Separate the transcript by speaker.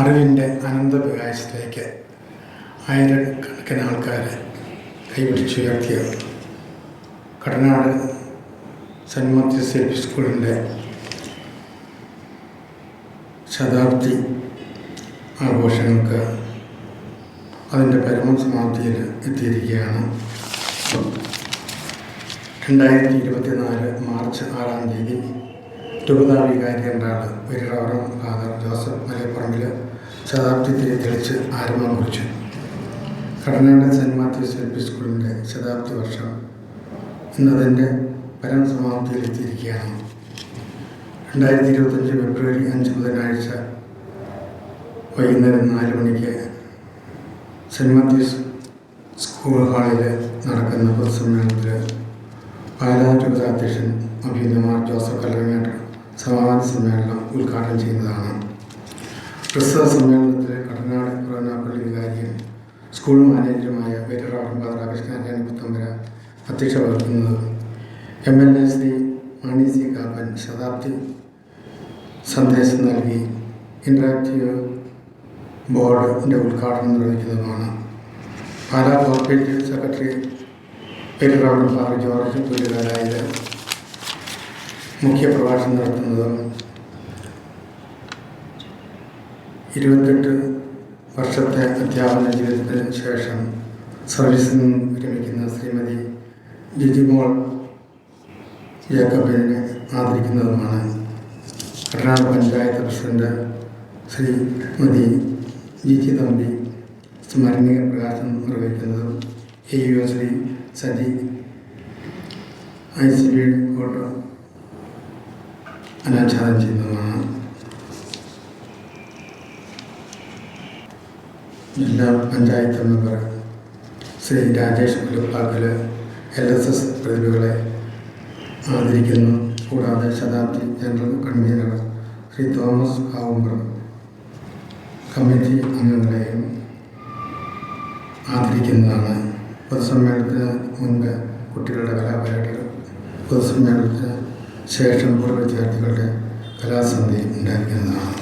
Speaker 1: അറിവിന്റെ അനന്ത പ്രകാശത്തിലേക്ക് ആയിരക്കണക്കിന് ആൾക്കാരെ കൈപിടിച്ചുയർത്തിയ Kadanad saint Mathews L P സ്കൂളിന്റെ ശതാബ്ദി ആഘോഷങ്ങൾക്ക് അതിന്റെ പരമസമാപ്തിയിൽ എത്തിയിരിക്കുകയാണ്. രണ്ടായിരത്തി ഇരുപത്തിനാല് മാർച്ച് ആറാം തീയതി വികാരി എന്നാണ് ഒരു ഫാദർ ജോസഫ് മലപ്പുറമിൽ ശതാബ്ദി തിരി തെളിച്ച് ആരംഭം കുറിച്ചു Kadanad saint Mathews L P സ്കൂളിന്റെ ശതാബ്ദി വർഷം ഇന്നതിന്റെ പരമസമാപ്തിയിലെത്തിയിരിക്കുകയാണ്. രണ്ടായിരത്തി ഇരുപത്തഞ്ച് ഫെബ്രുവരി അഞ്ച് ബുധനാഴ്ച വൈകുന്നേരം നാല് മണിക്ക് സെന്റ് മാത്യൂസ് സ്കൂൾ ഹാളിൽ നടക്കുന്ന പൊതുസമ്മേളനത്തിൽ പാലാ രൂപത അധ്യക്ഷൻ അഭിനമാർ ജോസഫ് കല്ലറങ്ങാട്ട് സമാപന സമ്മേളനം ഉദ്ഘാടനം ചെയ്യുന്നതാണ്. പ്രസ്തുത സമ്മേളനത്തിൽ കടനാട് പുറനാപ്പള്ളി വികാരിയും സ്കൂൾ മാനേജറുമായ വേറ്ററാവൻ രാകൃഷ്ണാരായണ പുത്തമ്പര അധ്യക്ഷ വഹിക്കുന്നത്. M L A Shri Mani C Kappan ശതാബ്ദി സന്ദേശം നൽകി ഇൻട്രാക്റ്റീവ് ബോർഡിന്റെ ഉദ്ഘാടനം നിർവഹിക്കുന്നതുമാണ്. പാലാ കോർപ്പറേറ്റീവ് സെക്രട്ടറി പെരുറാവൻ ഫാദർ ജോർജ് പുല്ലുകാരായത് മുഖ്യ പ്രഭാഷണം നടത്തുന്നതും ഇരുപത്തെട്ട് വർഷത്തെ അധ്യാപന ജീവിതത്തിന് ശേഷം സർവീസിൽ നിന്ന് വിരമിക്കുന്ന ശ്രീമതി ജിജിമോൾ ജേക്കബിനെ ആദരിക്കുന്നതുമാണ്. കർണാടക പഞ്ചായത്ത് പ്രസിഡന്റ് ശ്രീമതി ജിജി തമ്പി സ്മരണീയ പ്രകാശനം നിർവഹിക്കുന്നതും A U Shri Saji I C B coat അനാച്ഛാദനം ചെയ്യുന്നതാണ് ജില്ലാ panchayat member Shri Rajesh Puluppakkal L S S പ്രതിഭകളെ ആദരിക്കുന്നു. കൂടാതെ ശതാബ്ദി general convener Shri Thomas Kavumbar committee അംഗങ്ങളെയും ആദരിക്കുന്നതാണ്. പൊതുസമ്മേളനത്തിന് മുൻപ് കുട്ടികളുടെ കലാപരിപാടികൾ പൊതുസമ്മേളനത്തിന് ശേഷം വിദ്യാർത്ഥികളുടെ കലാസന്ധി ഉണ്ടായിരിക്കുന്നതാണ്.